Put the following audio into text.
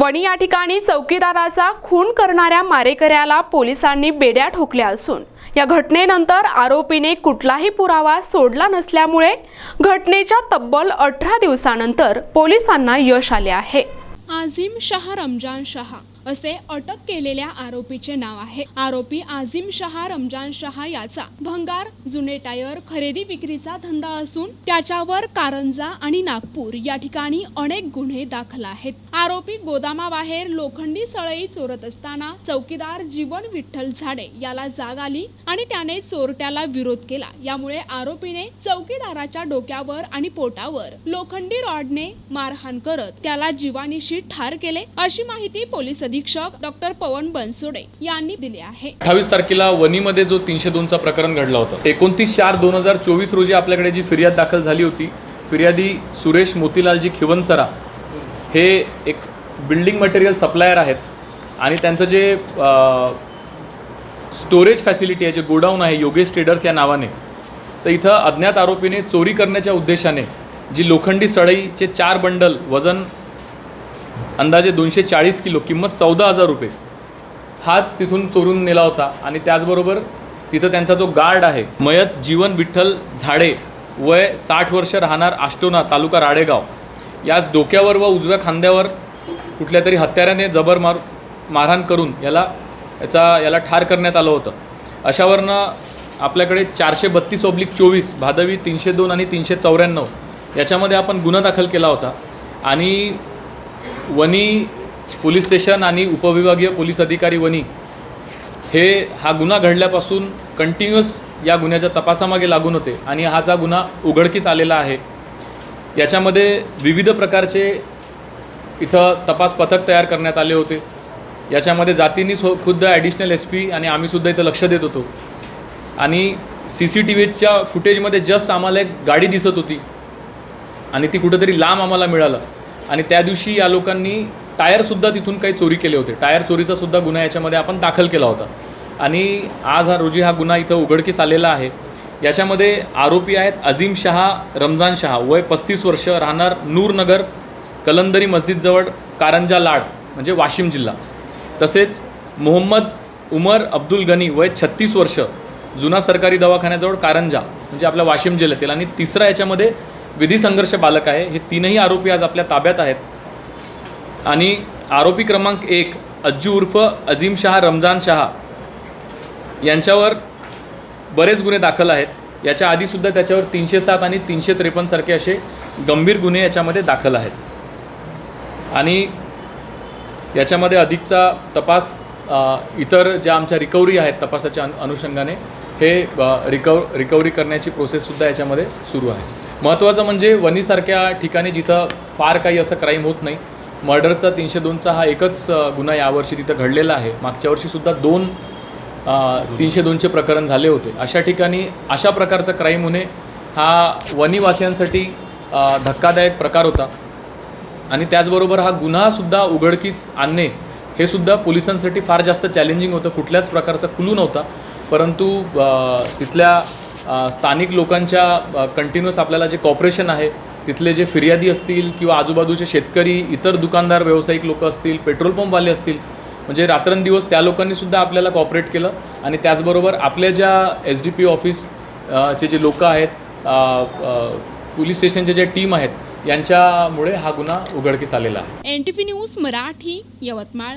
वणी या ठिकाणी चौकीदाराचा खून करणाऱ्या मारेकऱ्याला पोलिसांनी बेड्या ठोकल्या असून या घटनेनंतर आरोपीने कुठलाही पुरावा सोडला नसल्यामुळे घटनेच्या तब्बल अठरा दिवसानंतर पोलिसांना यश आले आहे. आझिम शहा रमजान शहा. असे अटक केलेल्या आरोपीचे नाव आहे. आरोपी आझिम शहा रमजान शहा याचा भंगार जुने टायर खरेदी विक्रीचा धंदा असून त्याच्यावर कारंजा आणि नागपूर या ठिकाणी अनेक गुन्हे दाखल आहेत. आरोपी गोदामाबाहेर लोखंडी सळई चोरत असताना चौकीदार जीवन विठ्ठल झाडे याला जाग आली आणि त्याने चोरट्याला विरोध केला. यामुळे आरोपीने चौकीदाराच्या डोक्यावर आणि पोटावर लोखंडी रॉडने मारहाण करत त्याला जीवानिशी ठार केले अशी माहिती पोलीस अधीक्षक डॉक्टर पवन बनसोडे यांनी दिले आहे. अठ्ठावीस तारखेला वनीमध्ये जो तीनशे दोनचा प्रकरण घडला होता. एकोणतीस चार दोन हजार चोवीस रोजी आपल्याकडे जी फिर्याद दाखल झाली होती फिर्यादी सुरेश मोतीलालजी खिवनसरा हे एक बिल्डिंग मटेरियल सप्लायर आहेत आणि त्यांचं जे स्टोरेज फॅसिलिटी आहे जे गोडाऊन आहे योगेश ट्रेडर्स या नावाने तर इथं अज्ञात आरोपीने चोरी करण्याच्या उद्देशाने जी लोखंडी सळईचे चार बंडल वजन अंदाजे दोनशे चाळीस किलो किंमत चौदा हजार रुपये. हा तिथून चोरून नेला होता आणि त्याचबरोबर तिथं त्यांचा जो गार्ड आहे मयत जीवन विठ्ठल झाडे वय साठ वर्ष राहणार आष्टोना तालुका राडेगाव. याच डोक्यावर व उजव्या खांद्यावर कुठल्या तरी हत्याराने जबर मार मारहाण करून याला याचा याला ठार करण्यात आलं होतं. अशावरनं आपल्याकडे चारशे बत्तीस ऑब्लिक चोवीस भादवी तीनशे दोन आणि तीनशे चौऱ्याण्णव याच्यामध्ये आपण गुन्हा दाखल केला होता. आणि वनी पोलीस स्टेशन आणि उपविभागीय पोलीस अधिकारी वनी हे हा गुन्हा घडल्यापासून कंटिन्युअस या गुन्ह्याच्या तपासामागे लागून होते आणि हा जा गुन्हा उघडकीस आलेला आहे. याच्यामध्ये विविध प्रकारचे इथं तपास पथक तयार करण्यात आले होते. याच्यामध्ये जातींनी सो खुद्द ॲडिशनल एस पी आणि आम्हीसुद्धा इथं लक्ष देत होतो. आणि सी सी टी व्हीच्या फुटेजमध्ये जस्ट आम्हाला एक गाडी दिसत होती. आणि ती कुठंतरी लांब आम्हाला मिळालं. आणि त्या दिवशी या लोकांनी टायरसुद्धा तिथून काही चोरी केले होते. टायर चोरीचा सुद्धा गुन्हा याच्यामध्ये आपण दाखल केला होता. आणि आज हा रोजी हा गुन्हा इथं उघडकीस आलेला आहे. याच्यामध्ये आरोपी आहेत अझीम शहा रमजान शहा. वय पस्तीस वर्ष राहणार नूरनगर कलंदरी मस्जिदजवळ कारंजा लाड म्हणजे वाशिम जिल्हा. तसेच मोहम्मद उमर अब्दुल गनी वय छत्तीस वर्ष जुना सरकारी दवाखान्याजवळ कारंजा म्हणजे आपल्या वाशिम जिल्ह्यातील. आणि तिसरा याच्यामध्ये विधी संघर्ष बालक आहे. हे तीनही आरोपी आज आपल्या ताब्यात आहेत. आणि आरोपी क्रमांक एक अज्जू उर्फ अजीम शहा रमजान शहा यांच्यावर बरेच गुन्हे दाखल आहेत. याच्या आधीसुद्धा त्याच्यावर तीनशे सात आणि तीनशे त्रेपन्नसारखे असे गंभीर गुन्हे याच्यामध्ये दाखल आहेत. आणि याच्यामध्ये अधिकचा तपास इतर ज्या आमच्या रिकव्हरी आहेत तपासाच्या अनु- अनुषंगाने हे रिकव रिकव्हरी करण्याची प्रोसेससुद्धा याच्यामध्ये सुरू आहे. महत्त्वाचं म्हणजे वनीसारख्या ठिकाणी जिथं फार काही असं क्राईम होत नाही. मर्डरचा तीनशे दोनचा हा एकच गुन्हा यावर्षी तिथं घडलेला आहे. मागच्या वर्षीसुद्धा दोन तीनशे दोनचे प्रकरण झाले होते. अशा ठिकाणी अशा प्रकारचा क्राईम होणे हा वनीवासियांसाठी धक्कादायक प्रकार होता. आणि त्याचबरोबर हा गुन्हासुद्धा उघडकीस आणणे हे सुद्धा पोलिसांसाठी फार जास्त चॅलेंजिंग होतं. कुठल्याच प्रकारचा क्लू नव्हता. परंतु तिथल्या स्थानिक लोकांच्या कंटिन्युअस आपल्याला जे कॉपरेशन आहे तिथले जे फिर्यादी असतील किंवा आजूबाजूचे शेतकरी इतर दुकानदार व्यावसायिक लोक असतील पेट्रोल पंपवाले असतील म्हणजे रात्रंदिवस त्या लोकांनी सुद्धा आपल्याला कॉपरेट केलं आणि त्याचबरोबर आपल्या ज्या एस डी पी ऑफिस चे जे लोक आहेत पोलीस स्टेशनचे जे टीम आहेत यांच्यामुळे हा गुन्हा उघडकीस आलेला आहे. N T V news Marathi Yavatmal.